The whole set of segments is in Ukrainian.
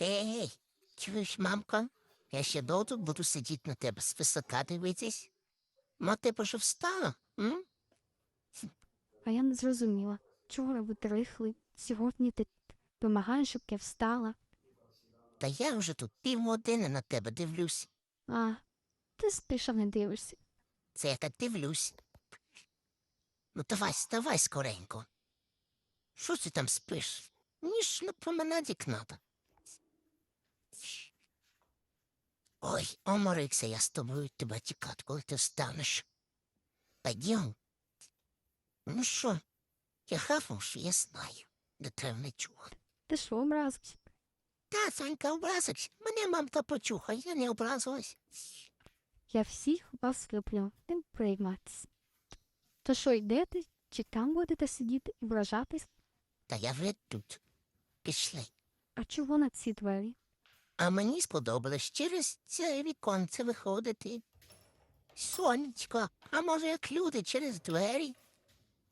Ей, чуєш, мамка? Я ще довго буду сидіти на тебе з висока дивитись. Ма ти б вже встала? М? А я не зрозуміла, чого ви трихли. Сьогодні ти вимагаєш, щоб я встала. Та я вже тут півгодини на тебе дивлюсь. А, ти спиш, а не дивишся. Це я так дивлюсь. Ну давай, вставай скоренько. Що ти там спиш? Мені ж на променадік надо. Ой, оморикся я з тобою тебе тікати, коли ти встанеш. Пойдем. Ну що, я хапнув, що я знаю, де треба не чув. Ти що образився? Та, Санька, образився. Мене мамка почухає, я не образилась. Я всіх вас люблю, не прийматися. То що, йдете, чи там будете сидіти і вражатись? Та я вже тут. Пішли. А чого на ці двері? А мені сподобалось через це віконце виходити. Сонечко, а може як люди через двері?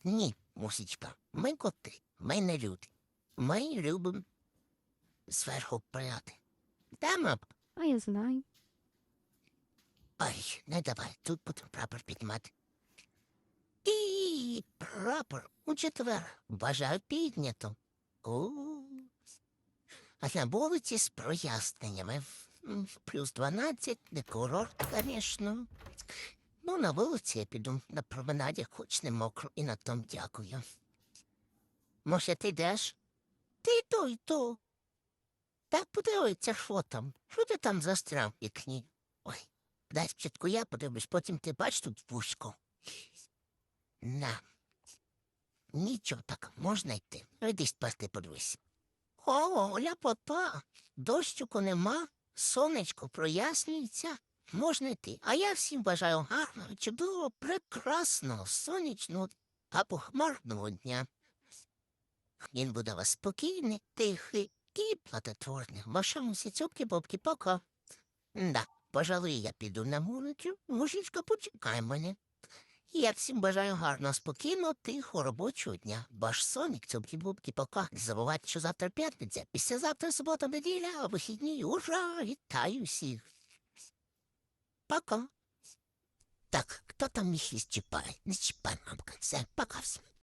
Ні, мусічка, ми коти, ми не люди. Ми любимо зверху пряти. Да, мам? А я знаю. Ой, не давай, тут будемо прапор піднімати. І прапор у четвер. Бажаю піднято. У. А на з проясненнями. Плюс 12, не курорт, звісно. Ну, на вулиці я піду на променаді, хоч не мокро, і на том дякую. Може, ти йдеш? Ти йду, йду. Так подивиться, що там. Що ти там застряв в вікні? Ой, дай спочатку я подивлюсь, потім ти бач тут вушко. На. Нічого так, можна йти. Ну, Іди спасти подивись. О, ляпота. Дощику нема, сонечко прояснюється. Можна йти. А я всім бажаю гарного, чудового, прекрасного, сонячного або хмарного дня. Він буде вас спокійний, тихий і плодотворний. Вашому сіцюбки бобки пока. Да, пожалуй, я піду на вулицю. Мужичка, почекай мене. Я всім бажаю гарно, спокійно, тихо, робочого дня. Ваш сонік, цьомки бубки пока. Не забувайте, що завтра п'ятниця, післязавтра субота, неділя, а вихідні. Ура! Вітаю всіх. Пока. Так, хто там із чіпає? Не чіпай, мамка. Все, пока всім.